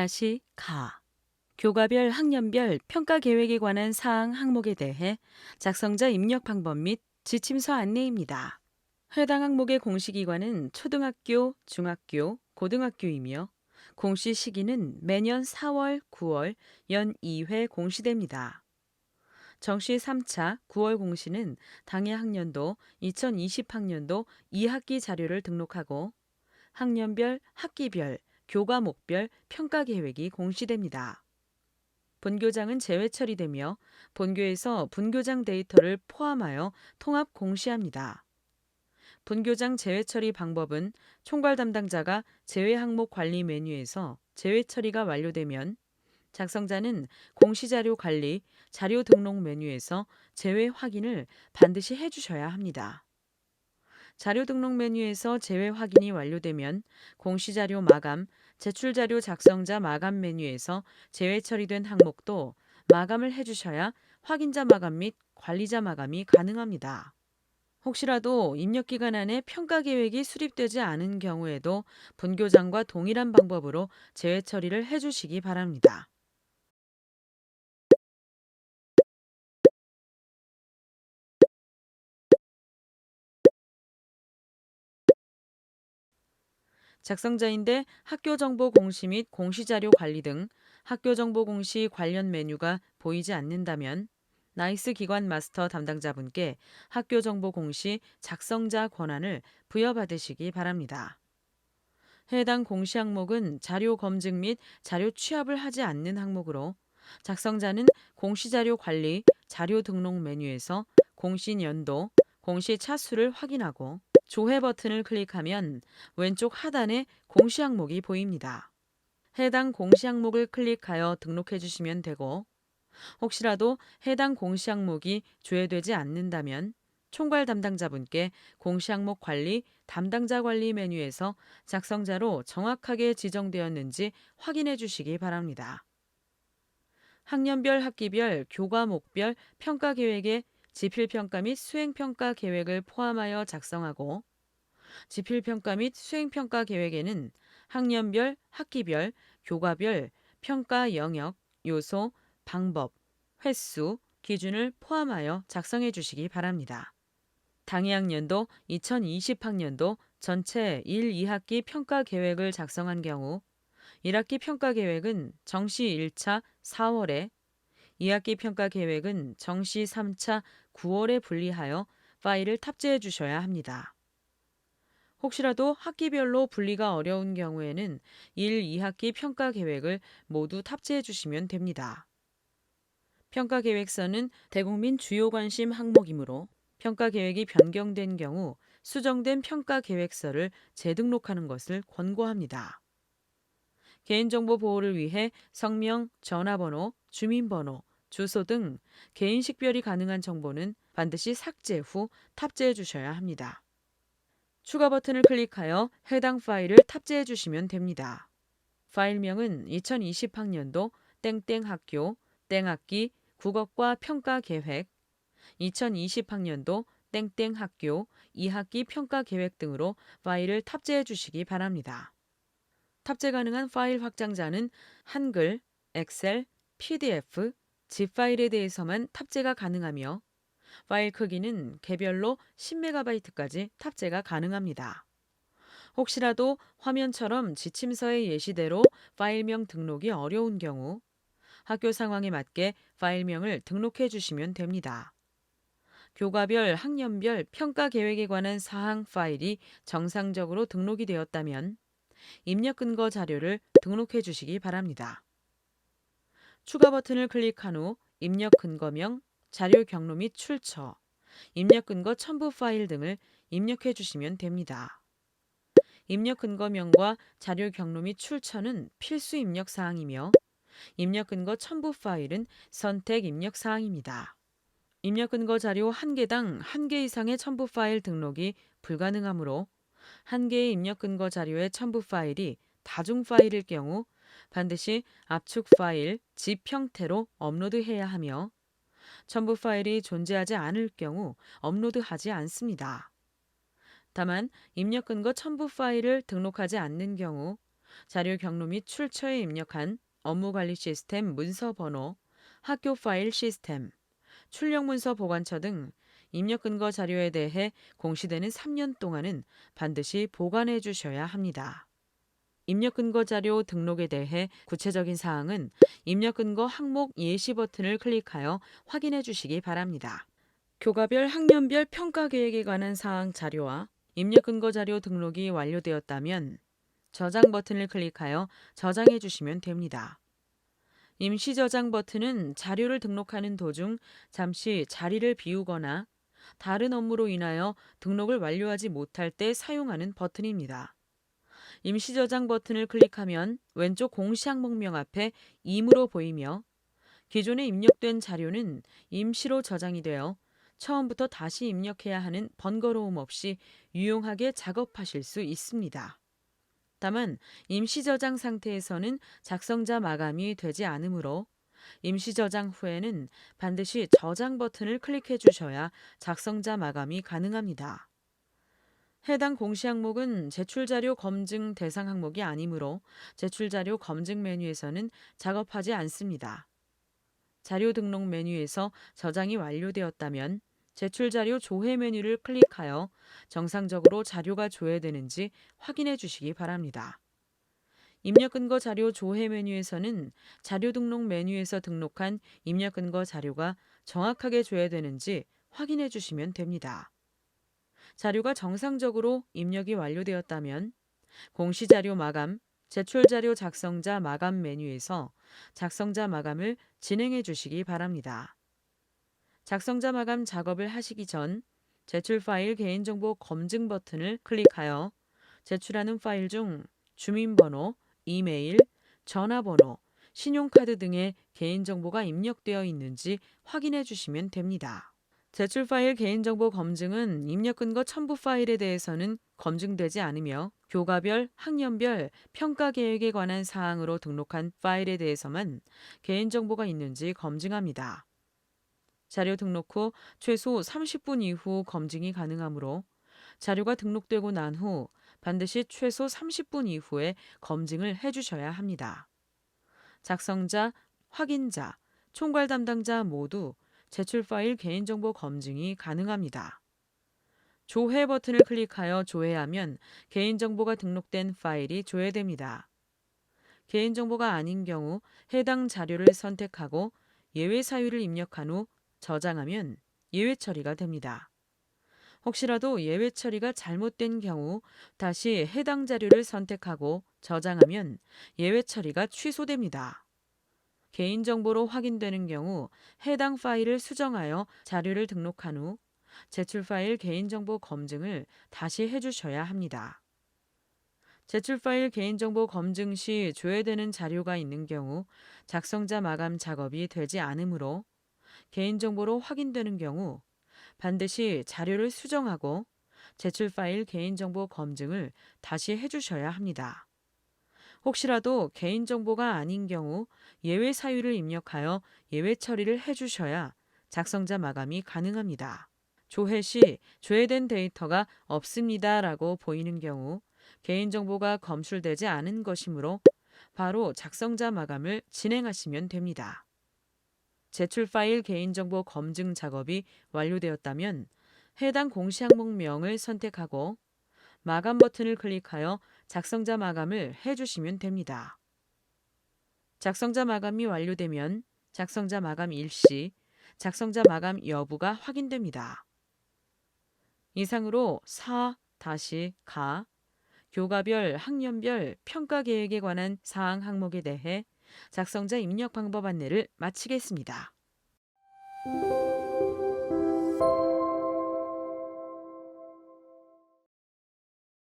다시 가. 교과별 학년별 평가 계획에 관한 사항 항목에 대해 작성자 입력 방법 및 지침서 안내입니다. 해당 항목의 공시기관은 초등학교, 중학교, 고등학교이며 공시 시기는 매년 4월, 9월 연 2회 공시됩니다. 정시 3차 9월 공시는 당해 학년도 2020학년도 2학기 자료를 등록하고 학년별, 학기별, 교과목별 평가 계획이 공시됩니다. 본교장은 재외 처리되며 본교에서 분교장 데이터를 포함하여 통합 공시합니다. 분교장 재외 처리 방법은 총괄 담당자가 재외 항목 관리 메뉴에서 재외 처리가 완료되면 작성자는 공시자료 관리, 자료 등록 메뉴에서 제외 확인을 반드시 해주셔야 합니다. 자료 등록 메뉴에서 제외 확인이 완료되면 공시자료 마감, 제출 자료 작성자 마감 메뉴에서 제외 처리된 항목도 마감을 해주셔야 확인자 마감 및 관리자 마감이 가능합니다. 혹시라도 입력 기간 안에 평가 계획이 수립되지 않은 경우에도 분교장과 동일한 방법으로 제외 처리를 해주시기 바랍니다. 작성자인데 학교 정보 공시 및 공시 자료 관리 등 학교 정보 공시 관련 메뉴가 보이지 않는다면 나이스 기관 마스터 담당자분께 학교 정보 공시 작성자 권한을 부여받으시기 바랍니다. 해당 공시 항목은 자료 검증 및 자료 취합을 하지 않는 항목으로 작성자는 공시자료 관리 자료 등록 메뉴에서 공시 연도, 공시 차수를 확인하고 조회 버튼을 클릭하면 왼쪽 하단에 공시 항목이 보입니다. 해당 공시 항목을 클릭하여 등록해 주시면 되고 혹시라도 해당 공시 항목이 조회되지 않는다면 총괄 담당자분께 공시 항목 관리 담당자 관리 메뉴에서 작성자로 정확하게 지정되었는지 확인해 주시기 바랍니다. 학년별 학기별 교과목별 평가 계획에 지필평가 및 수행평가 계획을 포함하여 작성하고 지필평가 및 수행평가 계획에는 학년별, 학기별, 교과별 평가 영역, 요소, 방법, 횟수, 기준을 포함하여 작성해 주시기 바랍니다. 당해 학년도 2020학년도 전체 1, 2학기 평가 계획을 작성한 경우 1학기 평가 계획은 정시 1차 4월에 2학기 평가 계획은 정시 3차 9월에 분리하여 파일을 탑재해 주셔야 합니다. 혹시라도 학기별로 분리가 어려운 경우에는 1, 2학기 평가 계획을 모두 탑재해 주시면 됩니다. 평가 계획서는 대국민 주요 관심 항목이므로 평가 계획이 변경된 경우 수정된 평가 계획서를 재등록하는 것을 권고합니다. 개인정보 보호를 위해 성명, 전화번호, 주민번호, 주소 등 개인 식별이 가능한 정보는 반드시 삭제 후 탑재해 주셔야 합니다. 추가 버튼을 클릭하여 해당 파일을 탑재해 주시면 됩니다. 파일명은 2020학년도 땡땡 학교 땡학기 국어과 평가 계획 2020학년도 땡땡 학교 2학기 평가 계획 등으로 파일을 탑재해 주시기 바랍니다. 탑재 가능한 파일 확장자는 한글, 엑셀, PDF, zip 파일에 대해서만 탑재가 가능하며 파일 크기는 개별로 10MB까지 탑재가 가능합니다. 혹시라도 화면처럼 지침서의 예시대로 파일명 등록이 어려운 경우 학교 상황에 맞게 파일명을 등록해 주시면 됩니다. 교과별 학년별 평가 계획에 관한 사항 파일이 정상적으로 등록이 되었다면 입력 근거 자료를 등록해 주시기 바랍니다. 추가 버튼을 클릭한 후 입력 근거명, 자료 경로 및 출처, 입력 근거 첨부 파일 등을 입력해 주시면 됩니다. 입력 근거명과 자료 경로 및 출처는 필수 입력 사항이며 입력 근거 첨부 파일은 선택 입력 사항입니다. 입력 근거 자료 1개당 1개 이상의 첨부 파일 등록이 불가능하므로 1개의 입력 근거 자료의 첨부 파일이 다중 파일일 경우 반드시 압축 파일, zip 형태로 업로드해야 하며 첨부 파일이 존재하지 않을 경우 업로드하지 않습니다. 다만 입력 근거 첨부 파일을 등록하지 않는 경우 자료 경로 및 출처에 입력한 업무 관리 시스템 문서 번호, 학교 파일 시스템, 출력 문서 보관처 등 입력 근거 자료에 대해 공시되는 3년 동안은 반드시 보관해 주셔야 합니다. 입력 근거 자료 등록에 대해 구체적인 사항은 입력 근거 항목 예시 버튼을 클릭하여 확인해 주시기 바랍니다. 교과별 학년별 평가 계획에 관한 사항 자료와 입력 근거 자료 등록이 완료되었다면 저장 버튼을 클릭하여 저장해 주시면 됩니다. 임시 저장 버튼은 자료를 등록하는 도중 잠시 자리를 비우거나 다른 업무로 인하여 등록을 완료하지 못할 때 사용하는 버튼입니다. 임시 저장 버튼을 클릭하면 왼쪽 공시 항목명 앞에 임으로 보이며 기존에 입력된 자료는 임시로 저장이 되어 처음부터 다시 입력해야 하는 번거로움 없이 유용하게 작업하실 수 있습니다. 다만 임시 저장 상태에서는 작성자 마감이 되지 않으므로 임시 저장 후에는 반드시 저장 버튼을 클릭해 주셔야 작성자 마감이 가능합니다. 해당 공시 항목은 제출 자료 검증 대상 항목이 아니므로 제출 자료 검증 메뉴에서는 작업하지 않습니다. 자료 등록 메뉴에서 저장이 완료되었다면 제출 자료 조회 메뉴를 클릭하여 정상적으로 자료가 조회되는지 확인해 주시기 바랍니다. 입력 근거 자료 조회 메뉴에서는 자료 등록 메뉴에서 등록한 입력 근거 자료가 정확하게 조회되는지 확인해 주시면 됩니다. 자료가 정상적으로 입력이 완료되었다면 공시자료 마감, 제출자료 작성자 마감 메뉴에서 작성자 마감을 진행해 주시기 바랍니다. 작성자 마감 작업을 하시기 전 제출 파일 개인정보 검증 버튼을 클릭하여 제출하는 파일 중 주민번호, 이메일, 전화번호, 신용카드 등의 개인정보가 입력되어 있는지 확인해 주시면 됩니다. 제출 파일 개인정보 검증은 입력 근거 첨부 파일에 대해서는 검증되지 않으며 교과별, 학년별 평가 계획에 관한 사항으로 등록한 파일에 대해서만 개인정보가 있는지 검증합니다. 자료 등록 후 최소 30분 이후 검증이 가능하므로 자료가 등록되고 난 후 반드시 최소 30분 이후에 검증을 해 주셔야 합니다. 작성자, 확인자, 총괄 담당자 모두 제출 파일 개인정보 검증이 가능합니다. 조회 버튼을 클릭하여 조회하면 개인정보가 등록된 파일이 조회됩니다. 개인정보가 아닌 경우 해당 자료를 선택하고 예외 사유를 입력한 후 저장하면 예외 처리가 됩니다. 혹시라도 예외 처리가 잘못된 경우 다시 해당 자료를 선택하고 저장하면 예외 처리가 취소됩니다. 개인정보로 확인되는 경우 해당 파일을 수정하여 자료를 등록한 후 제출 파일 개인정보 검증을 다시 해주셔야 합니다. 제출 파일 개인정보 검증 시 조회되는 자료가 있는 경우 작성자 마감 작업이 되지 않으므로 개인정보로 확인되는 경우 반드시 자료를 수정하고 제출 파일 개인정보 검증을 다시 해주셔야 합니다. 혹시라도 개인정보가 아닌 경우 예외 사유를 입력하여 예외 처리를 해주셔야 작성자 마감이 가능합니다. 조회 시 조회된 데이터가 없습니다 라고 보이는 경우 개인정보가 검출되지 않은 것이므로 바로 작성자 마감을 진행하시면 됩니다. 제출 파일 개인정보 검증 작업이 완료되었다면 해당 공시 항목명을 선택하고 마감 버튼을 클릭하여 작성자 마감을 해주시면 됩니다. 작성자 마감이 완료되면 작성자 마감 일시, 작성자 마감 여부가 확인됩니다. 이상으로 4-가 교과별 학년별 평가 계획에 관한 사항 항목에 대해 작성자 입력 방법 안내를 마치겠습니다.